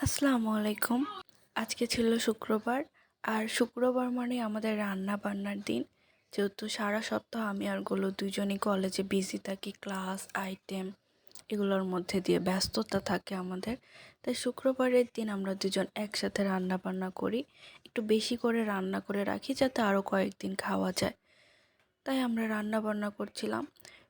আসসালামু আলাইকুম। আজকে ছিল শুক্রবার, আর শুক্রবার মানে আমাদের রান্না বান্নার দিন। যেহেতু সারা সপ্তাহ আমি আরগুলো দুজনই কলেজে বিজি থাকি ক্লাস আইটেম এগুলোর মধ্যে দিয়ে ব্যস্ততা থাকে আমাদের। তাই শুক্রবারের দিন আমরা দুজন একসাথে রান্না বান্না করি। একটু বেশি করে রান্না করে রাখি যাতে আরও কয়েকদিন খাওয়া যায়। তাই আমরা রান্না বান্না করছিলাম।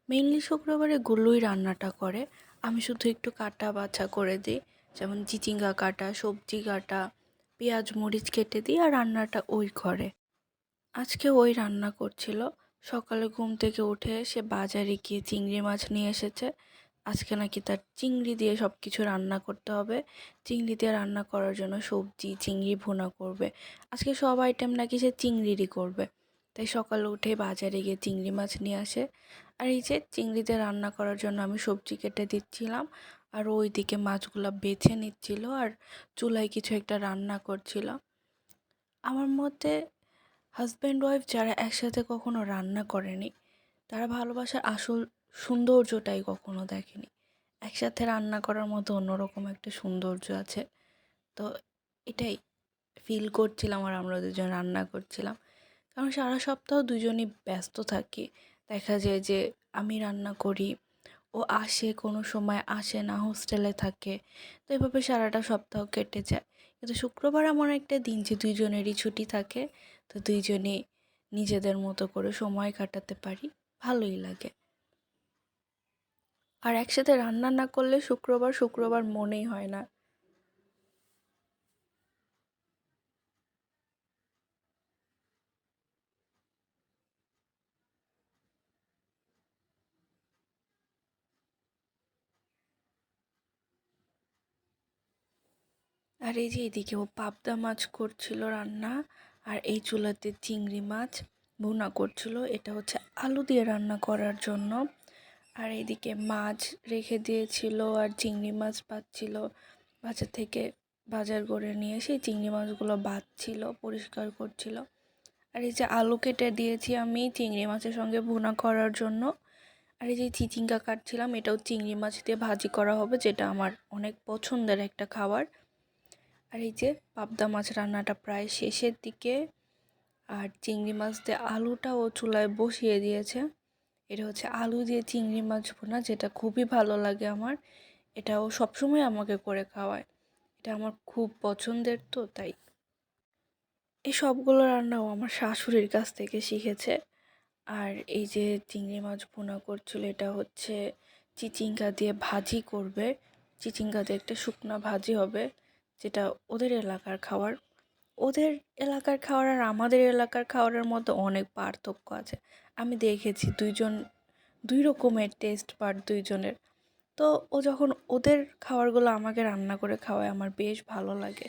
মেইনলি শুক্রবারে গুলোই রান্নাটা করে। আমি শুধু একটু কাটা বাছা করে দিই। যেমন চিচিঙ্গা কাটা, সবজি কাটা, পেঁয়াজ, মরিচ কেটে দিই আর রান্নাটা ওই করে আজকে ওই রান্না করছিল। সকালে ঘুম থেকে উঠে সে বাজারে গিয়ে চিংড়ি মাছ নিয়ে এসেছে। আজকে নাকি তার চিংড়ি দিয়ে সব কিছু রান্না করতে হবে। চিংড়ি দিয়ে রান্না করার জন্য সবজি, চিংড়ি ভুনা করবে। আজকে সব আইটেম নাকি সে চিংড়িরই করবে। তাই সকালে উঠে বাজারে গিয়ে চিংড়ি মাছ নিয়ে আসে। আর এই যে চিংড়িতে রান্না করার জন্য আমি সবজি কেটে দিচ্ছিলাম। আর ওই দিকে মাছগুলো বেছে নিচ্ছিল আর চুলায় কিছু একটা রান্না করছিল। আমার মতে হাজব্যান্ড ওয়াইফ যারা একসাথে কখনো রান্না করেনি, তারা ভালোবাসার আসল সৌন্দর্যটাই কখনো দেখেনি। একসাথে রান্না করার মতো অন্যরকম একটা সৌন্দর্য আছে। তো এটাই ফিল করছিলাম আর আমরা দুজন রান্না করছিলাম। কারণ সারা সপ্তাহ দুজনই ব্যস্ত থাকি। দেখা যায় যে আমি রান্না করি ও আসে, কোনো সময় আসে না হোস্টেলে থাকে। তো এভাবে সারাটা সপ্তাহ কেটে যায়। কিন্তু শুক্রবার এমন একটা দিন যে দুইজনেরই ছুটি থাকে, তো দুইজনে নিজেদের মতো করে সময় কাটাতে পারি, ভালোই লাগে। আর একসাথে রান্না না করলে শুক্রবার শুক্রবার মনেই হয় না। আর এই যে এদিকে ও পাবদা মাছ করছিল রান্না, আর এই চুলাতে চিংড়ি মাছ ভুনা করছিল। এটা হচ্ছে আলু দিয়ে রান্না করার জন্য। আর এদিকে মাছ রেখে দিয়েছিল আর চিংড়ি মাছ পাচ্ছিল বাজার থেকে বাজার করে নিয়ে সেই চিংড়ি মাছগুলো বাঁধছিল পরিষ্কার করছিল। আর এই যে আলু কেটে দিয়েছি আমি চিংড়ি মাছের সঙ্গে ভুনা করার জন্য। আর এই যে চিচিঙ্গা কাটছিলাম, এটাও চিংড়ি মাছ দিয়ে ভাজি করা হবে, যেটা আমার অনেক পছন্দের একটা খাবার। আর এই যে পাবদা মাছ রান্নাটা প্রায় শেষের দিকে, আর চিংড়ি মাছ দিয়ে আলুটা ও চুলায় বসিয়ে দিয়েছে। এটা হচ্ছে আলু দিয়ে চিংড়ি মাছ ভুনা, যেটা খুবই ভালো লাগে আমার। এটা ও সবসময় আমাকে করে খাওয়ায়। এটা আমার খুব পছন্দের তো, তাই। এই সবগুলো রান্নাও আমার শাশুড়ির কাছ থেকে শিখেছে। আর এই যে চিংড়ি মাছ ভুনা করছিল, এটা হচ্ছে চিচিঙ্গা দিয়ে ভাজি করবে। চিচিঙ্গা দিয়ে একটা শুকনা ভাজি হবে। যেটা ওদের এলাকার খাবার। ওদের এলাকার খাবার আর আমাদের এলাকার খাবারের মধ্যে অনেক পার্থক্য আছে। আমি দেখেছি দুইজন, দুই রকমের টেস্ট পার দুইজনের। তো ও যখন ওদের খাবারগুলো আমাকে রান্না করে খাওয়ায়, আমার বেশ ভালো লাগে।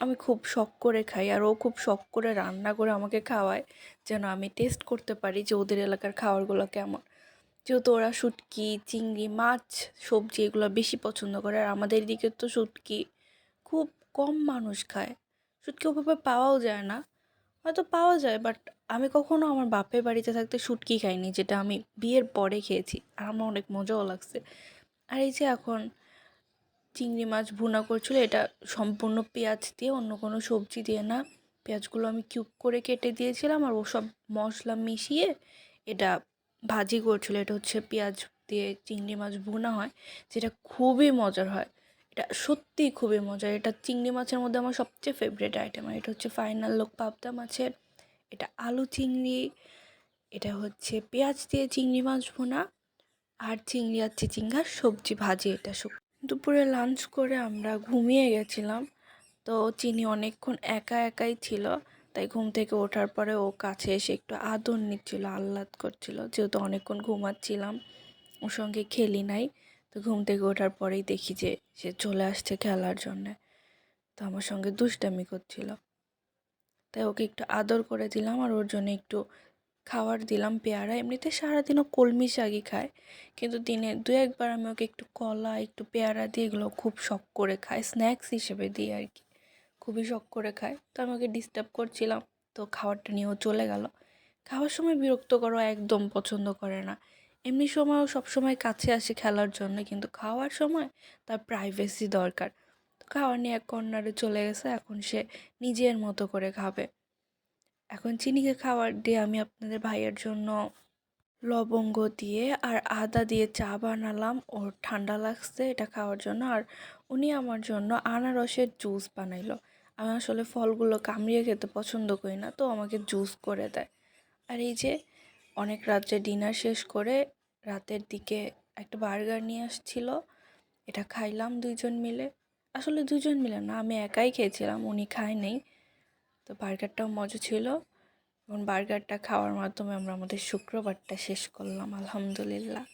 আমি খুব শখ করে খাই আর ও খুব শখ করে রান্না করে আমাকে খাওয়ায়, যেন আমি টেস্ট করতে পারি যে ওদের এলাকার খাবারগুলো কেমন। যেহেতু ওরা শুটকি, চিংড়ি, মাছ, সবজি এগুলো বেশি পছন্দ করে, আর আমাদের দিকে তো শুটকি খুব কম মানুষ খায়। শুটকি ওভাবে পাওয়াও যায় না, হয়তো পাওয়া যায় বাট আমি কখনো আমার বাপের বাড়িতে থাকতে শুটকি খাইনি, যেটা আমি বিয়ের পরে খেয়েছি, আর আমার অনেক মজাও লাগছে। আর এই যে এখন চিংড়ি মাছ ভুনা করছিল, এটা সম্পূর্ণ পেঁয়াজ দিয়ে, অন্য কোনো সবজি দিয়ে না। পেঁয়াজগুলো আমি কিউব করে কেটে দিয়েছিলাম, আর ওসব মশলা মিশিয়ে এটা ভাজি করছিল। এটা হচ্ছে পেঁয়াজ দিয়ে চিংড়ি মাছ ভুনা হয়, যেটা খুবই মজার হয়। এটা সত্যিই খুবই মজার। এটা চিংড়ি মাছের মধ্যে আমার সবচেয়ে ফেভারিট আইটেম আর এটা হচ্ছে ফাইনাল লোক পাবদা মাছের। এটা আলু চিংড়ি, এটা হচ্ছে পেঁয়াজ দিয়ে চিংড়ি মাছ ভুনা আর চিংড়ি আর চিচিঙ্গার সবজি ভাজি এটা শুক দুপুরে লাঞ্চ করে আমরা ঘুমিয়ে গেছিলাম, তো চিনি অনেকক্ষণ একা একাই ছিল, তাই ঘুম থেকে ওঠার পরে ও কাছে এসে একটু আদর নিচ্ছিল, আহ্লাদ করছিল, যেহেতু অনেকক্ষণ ঘুমাচ্ছিলাম, ওর সঙ্গে খেলি নাই। তো ঘুম থেকে ওঠার পরেই দেখি যে সে চলে আসছে খেলার জন্যে। তো আমার সঙ্গে দুষ্টামি করছিল। তাই ওকে একটু আদর করে দিলাম আর ওর জন্য একটু খাবার দিলাম, পেয়ারা। এমনিতে সারাদিনও কলমি শাকই খায়, কিন্তু দিনে দু একবার আমি ওকে একটু কলা, একটু পেয়ারা দিয়ে এগুলো খুব শখ করে খায় স্ন্যাক্স হিসেবে দিই আর কি। খুবই শখ করে খায়। তো আমি ওকে ডিস্টার্ব করছিলাম, তো খাবারটা নিয়েও চলে গেল। খাওয়ার সময় বিরক্ত করো একদম পছন্দ করে না। এমনি সময়ও সবসময় কাছে আসে খেলার জন্য, কিন্তু খাওয়ার সময় তার প্রাইভেসি দরকার। তো খাওয়া নিয়ে এক কর্নারে চলে গেছে, এখন সে নিজের মতো করে খাবে। এখন চিনিকে খাবার দিয়ে আমি আপনাদের ভাইয়ের জন্য লবঙ্গ দিয়ে আর আদা দিয়ে চা বানালাম। ওর ঠান্ডা লাগছে এটা খাওয়ার জন্য, আর উনি আমার জন্য আনারসের জুস বানাইলো। আমি আসলে ফলগুলো কামড়িয়ে খেতে পছন্দ করি না, তো আমাকে জুস করে দেয়। আর এই যে অনেক রাত্রে ডিনার শেষ করে রাতের দিকে একটা বার্গার নিয়ে আসছিল। এটা খাইলাম দুইজন মিলে। আসলে দুজন মিলে না, আমি একাই খেয়েছিলাম, উনি খায় নেই। তো বার্গারটাও মজা ছিল। এবং বার্গারটা খাওয়ার মাধ্যমে আমরা আমাদের শুক্রবারটা শেষ করলাম, আলহামদুলিল্লাহ।